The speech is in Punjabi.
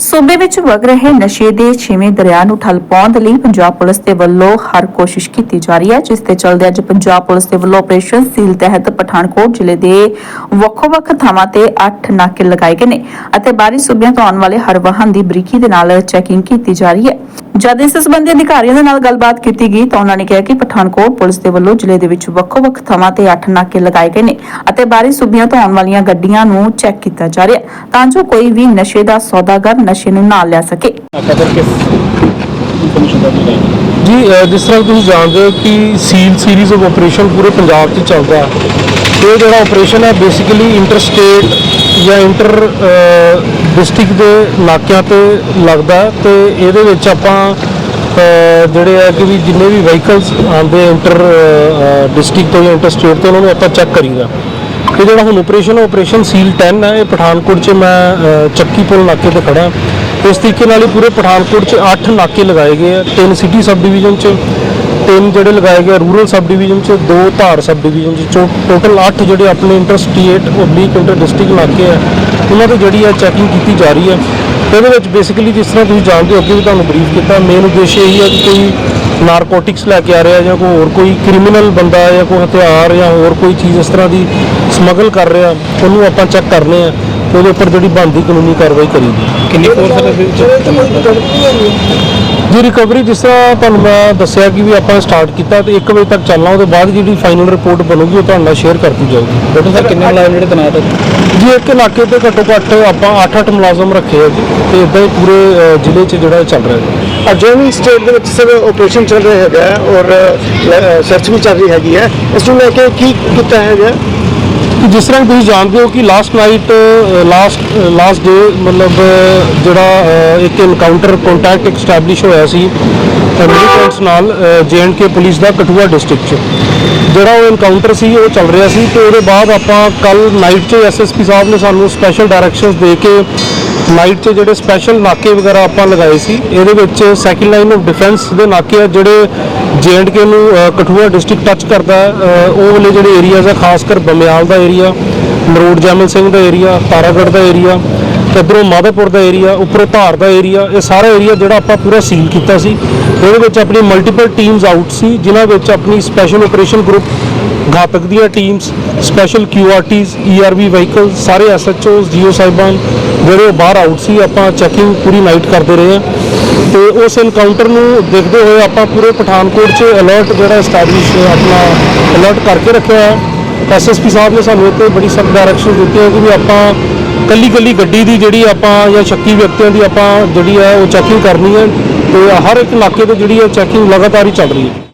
ਸੂਬੇ ਵਿੱਚ ਵਗ ਰਹੇ ਨਸ਼ੇ ਦੇ ਛੇਵੇਂ ਦਰਿਆ ਨੂੰ ਠੱਲ ਪਾਉਣ ਦੇ ਲਈ ਪੰਜਾਬ ਪੁਲਿਸ ਦੇ ਵੱਲੋਂ ਹਰ ਕੋਸ਼ਿਸ਼ ਕੀਤੀ ਜਾ ਰਹੀ ਹੈ, ਜਿਸ ਦੇ ਚੱਲਦੇ ਅੱਜ ਪੰਜਾਬ ਪੁਲਿਸ ਦੇ ਵੱਲੋਂ ਆਪਰੇਸ਼ਨ ਸੀਲ ਤਹਿਤ ਪਠਾਨਕੋਟ ਜ਼ਿਲ੍ਹੇ ਦੇ ਵੱਖੋ-ਵੱਖ ਥਾਵਾਂ ਤੇ 8 ਨਾਕੇ ਲਗਾਏ ਗਏ ਨੇ ਅਤੇ ਬਾਰੀ ਸੂਬਿਆਂ ਤੋਂ ਆਉਣ ਵਾਲੇ ਹਰ ਵਾਹਨ ਦੀ ਬਰੀਕੀ ਦੇ ਨਾਲ ਚੈਕਿੰਗ ਕੀਤੀ ਜਾ ਰਹੀ ਹੈ। ਜਦ ਇਸ ਸੰਬੰਧੀ ਅਧਿਕਾਰੀਆਂ ਦੇ ਨਾਲ ਗੱਲਬਾਤ ਕੀਤੀ ਗਈ ਤਾਂ ਉਹਨਾਂ ਨੇ ਕਿਹਾ ਕਿ ਪਠਾਨਕੋਟ ਪੁਲਿਸ ਦੇ ਵੱਲੋਂ ਜ਼ਿਲ੍ਹੇ ਦੇ ਵਿੱਚ ਵੱਖੋ-ਵੱਖ ਥਾਵਾਂ ਤੇ 8 ਨਾਕੇ ਲਗਾਏ ਗਏ ਨੇ ਅਤੇ ਬਾਹਰੀ ਸੂਬਿਆਂ ਤੋਂ ਆਉਣ ਵਾਲੀਆਂ ਗੱਡੀਆਂ ਨੂੰ ਚੈੱਕ ਕੀਤਾ ਜਾ ਰਿਹਾ ਹੈ ਤਾਂ ਜੋ ਕੋਈ ਵੀ ਨਸ਼ੇ ਦਾ ਸੌਦਾਗਰ ਨਸ਼ੇ ਨੂੰ ਨਾ ਲਿਆ ਸਕੇ। ਕਦਰ ਕਿਸ ਇਨਫੋਰਮੇਸ਼ਨ ਦਾ ਮਿਲਿਆ ਜੀ ਜਿਸ ਤਰ੍ਹਾਂ ਤੁਸੀਂ ਜਾਣਦੇ ਹੋ ਕਿ ਸੀਲ ਸੀਰੀਜ਼ ਆਫ ਆਪਰੇਸ਼ਨ ਪੂਰੇ ਪੰਜਾਬ 'ਚ ਚੱਲਦਾ ਹੈ। ਇਹ ਜਿਹੜਾ ਆਪਰੇਸ਼ਨ ਹੈ ਬੇਸਿਕਲੀ ਇੰਟਰ ਸਟੇਟ ਜਾਂ ਇੰਟਰ ਡਿਸਟ੍ਰਿਕਟ ਦੇ ਇਲਾਕਿਆਂ ਤੇ ਲੱਗਦਾ ਹੈ ਤੇ ਇਹਦੇ ਵਿੱਚ ਆਪਾਂ ਜਿਹੜੇ ਆ ਕਿ ਵੀ ਜਿੰਨੇ ਵੀ ਵਹੀਕਲਸ ਆਉਂਦੇ ਇੰਟਰ ਡਿਸਟ੍ਰਿਕਟ ਤੋਂ ਜਾਂ ਇੰਟਰ ਸਟੇਟ ਤੋਂ, ਉਹਨਾਂ ਨੂੰ ਆਪਾਂ ਚੈੱਕ ਕਰੀਦਾ। ਇਹ ਜਿਹੜਾ ਹੁਣ ਆਪਰੇਸ਼ਨ ਆਪਰੇਸ਼ਨ ਸੀਲ 10 ਹੈ ਇਹ ਪਠਾਨਕੋਟ 'ਚ ਮੈਂ ਅ, ਚੱਕੀ ਪੁਲ ਨਾਕੇ ਤੇ ਖੜਾ ਇਸ ਤਰੀਕੇ ਨਾਲ ਹੀ ਪੂਰੇ ਪਠਾਨਕੋਟ 'ਚ 8 ਨਾਕੇ ਲਗਾਏ ਗਏ ਆ ਤਿੰਨ ਸਿਟੀ ਸਬ ਡਿਵੀਜ਼ਨ 'ਚ। ਤਿੰਨ ਜਿਹੜੇ ਲਗਾਏ ਗਏ ਰੂਰਲ ਸਬ ਡਿਵੀਜ਼ਨ 'ਚ ਦੋ ਧਾਰ ਸਬ ਡਿਵੀਜ਼ਨ 'ਚ ਟੋਟਲ 8 ਜਿਹੜੇ ਆਪਣੇ inter state oblique inter district ਨਾਕੇ ਆ ਉਹਨਾਂ ਤੇ ਜਿਹੜੀ ਆ ਚੈਕਿੰਗ ਕੀਤੀ ਜਾ ਰਹੀ ਹੈ ਇਹਦੇ ਵਿੱਚ ਬੇਸਿਕਲੀ ਜਿਸ ਤਰ੍ਹਾਂ ਤੁਸੀਂ ਜਾਣਦੇ ਹੋ ਅੱਗੇ ਵੀ ਤੁਹਾਨੂੰ ਬਰੀਫ ਕੀਤਾ ਮੇਨ ਉਦੇਸ਼ ਇਹ ਹੈ ਕਿ ਕੋਈ ਨਾਰਕੋਟਿਕਸ ਲੈ ਕੇ ਆ ਰਿਹਾ ਜਾਂ ਕੋਈ ਹੋਰ ਕੋਈ ਕ੍ਰਿਮੀਨਲ ਬੰਦਾ ਜਾਂ ਕੋਈ ਹਥਿਆਰ ਜਾਂ ਹੋਰ ਕੋਈ ਚੀਜ਼ ਇਸ ਤਰ੍ਹਾਂ ਦੀ ਸਮਗਲ ਕਰ ਰਿਹਾ ਉਹਨੂੰ ਆਪਾਂ ਚੈੱਕ ਕਰਨੇ ਆ। ਉਹਦੇ ਉੱਪਰ ਜਿਹੜੀ ਬਣਦੀ ਕਾਨੂੰਨੀ ਕਾਰਵਾਈ ਕਰੀਦੀ ਕਿੰਨੀ ਫੋਰਸ ਹੈ ਵਿੱਚ? ਜੀ ਰਿਕਵਰੀ ਜਿਸ ਤਰ੍ਹਾਂ ਤੁਹਾਨੂੰ ਮੈਂ ਦੱਸਿਆ ਕਿ ਵੀ ਆਪਾਂ ਸਟਾਰਟ ਕੀਤਾ ਤੇ 1 ਵਜੇ ਤੱਕ ਚੱਲਣਾ ਉਹਦੇ ਬਾਅਦ ਜਿਹੜੀ ਫਾਈਨਲ ਰਿਪੋਰਟ ਬਣੂਗੀ ਉਹ ਤੁਹਾਡੇ ਨਾਲ ਸ਼ੇਅਰ ਕਰਤੀ ਜਾਊਗੀ। ਟੋਟਲ ਸਰ ਕਿੰਨੇ ਮੁਲਾਜ਼ਮ ਜਿਹੜੇ ਤੈਨਾਤ ਹੈ ਜੀ ਇੱਕ ਨਾਕੇ ਤੇ ਘੱਟੋ ਘੱਟ ਆਪਾਂ 8-8 ਮੁਲਾਜ਼ਮ ਰੱਖੇ ਆ ਜੀ ਤੇ ਇਦਾਂ ਹੀ ਪੂਰੇ ਜ਼ਿਲ੍ਹੇ 'ਚ ਜਿਹੜਾ ਚੱਲ ਰਿਹਾ ਜੀ। ਅਜੋਇਨਿੰਗ ਸਟੇਟ ਦੇ ਵਿੱਚ ਸਰ ਆਪਰੇਸ਼ਨ ਚੱਲ ਰਿਹਾ ਹੈਗਾ ਹੈ ਔਰ ਸਰਚ ਵੀ ਚੱਲ ਰਹੀ ਹੈਗੀ ਹੈ ਇਸ ਨੂੰ ਲੈ ਕੇ ਕੀ ਕੀਤਾ ਹੈਗਾ? ਕਿ ਜਿਸ ਤਰ੍ਹਾਂ ਤੁਸੀਂ ਜਾਣਦੇ ਹੋ ਕਿ last night last last day ਮਤਲਬ ਜਿਹੜਾ ਇੱਕ ਇਨਕਾਊਂਟਰ ਕੰਟੈਕਟ ਐਸਟੈਬਲਿਸ਼ ਹੋਇਆ ਸੀ ਮਿਲੀਟੈਂਟਸ ਨਾਲ ਕੇ ਪੁਲਿਸ ਦਾ ਕਠੂਆ ਡਿਸਟ੍ਰਿਕਟ 'ਚ। ਜਿਹੜਾ ਉਹ ਇਨਕਾਊਂਟਰ ਸੀ, ਉਹ ਚੱਲ ਰਿਹਾ ਸੀ ਤੇ ਉਹਦੇ ਬਾਅਦ ਆਪਾਂ ਕੱਲ ਨਾਈਟ 'ਚ ਐਸਐਸਪੀ ਸਾਹਿਬ ਨੇ ਸਾਨੂੰ ਸਪੈਸ਼ਲ ਡਾਇਰੈਕਸ਼ਨਸ ਦੇ ਕੇ ਨਾਈਟ 'ਚ ਜਿਹੜੇ ਸਪੈਸ਼ਲ ਨਾਕੇ ਵਗੈਰਾ ਆਪਾਂ ਲਗਾਏ ਸੀ, ਇਹਦੇ ਵਿੱਚ ਸੈਕਿੰਡ ਲਾਈਨ ਆਫ ਡਿਫੈਂਸ ਦੇ ਨਾਕੇ ਆ ਜਿਹੜੇ ਕੇ ਨੂੰ ਕਠੂਆ ਡਿਸਟ੍ਰਿਕਟ ਟੱਚ ਕਰਦਾ ਉਹ ਵਾਲੇ ਜਿਹੜੇ ਏਰੀਆਜ਼ ਆ ਖਾਸ ਕਰ ਬਮਿਆਲ ਦਾ ਏਰੀਆ ਨਰੋੜ ਜੈਮਲ ਸਿੰਘ ਦਾ ਏਰੀਆ ਤਾਰਾਗੜ੍ਹ ਦਾ ਏਰੀਆ ਤੇ ਇੱਧਰੋਂ ਮਾਧੋਪੁਰ ਦਾ ਏਰੀਆ ਉੱਪਰੋਂ ਧਾਰ ਦਾ ਏਰੀਆ ਇਹ ਸਾਰਾ ਏਰੀਆ ਜਿਹੜਾ ਆਪਾਂ ਪੂਰਾ ਸੀਲ ਕੀਤਾ ਸੀ। ਉਹਦੇ ਵਿੱਚ ਆਪਣੀ ਮਲਟੀਪਲ ਟੀਮਸ ਆਊਟ ਸੀ, ਜਿਨ੍ਹਾਂ ਵਿੱਚ ਆਪਣੀ ਸਪੈਸ਼ਲ ਆਪਰੇਸ਼ਨ ਗਰੁੱਪ ਘਾਤਕ ਦੀਆਂ teams special QRTs ERV vehicle ਸਾਰੇ ਐਸਐਚਓਸ ਜੀਓ ਸਾਹਿਬਾਨ ਜਿਹੜੇ ਉਹ ਬਾਹਰ ਆਊਟ ਸੀ, ਆਪਾਂ ਚੈਕਿੰਗ ਪੂਰੀ ਨਾਈਟ ਕਰਦੇ ਰਹੇ ਹਾਂ। ਤੇ ਉਸ ਇਨਕਾਊਂਟਰ ਨੂੰ ਦੇਖਦੇ ਹੋਏ ਆਪਾਂ ਪੂਰੇ ਪਠਾਨਕੋਟ 'ਚ ਅਲਰਟ ਜਿਹੜਾ ਐਸਟੈਬਲਿਸ਼ ਆਪਣਾ ਅਲਰਟ ਕਰਕੇ ਰੱਖਿਆ ਹੈ। ਐਸਐਸਪੀ ਸਾਹਿਬ ਨੇ ਸਾਨੂੰ ਇੱਥੇ ਬੜੀ ਸਖਤ ਡਾਇਰੈਕਸ਼ਨ ਦਿੱਤੀਆਂ ਕਿ ਵੀ ਆਪਾਂ ਕੱਲੀ ਕੱਲੀ ਗੱਡੀ ਦੀ ਜਿਹੜੀ ਆਪਾਂ ਜਾਂ ਸ਼ੱਕੀ ਵਿਅਕਤੀਆਂ ਦੀ ਆਪਾਂ ਜਿਹੜੀ ਹੈ ਉਹ ਚੈਕਿੰਗ ਕਰਨੀ ਹੈ ਤੇ ਹਰ ਇੱਕ ਇਲਾਕੇ ਤੇ ਜਿਹੜੀ ਹੈ ਚੈਕਿੰਗ ਲਗਾਤਾਰ ਹੀ ਚੱਲ ਰਹੀ ਹੈ।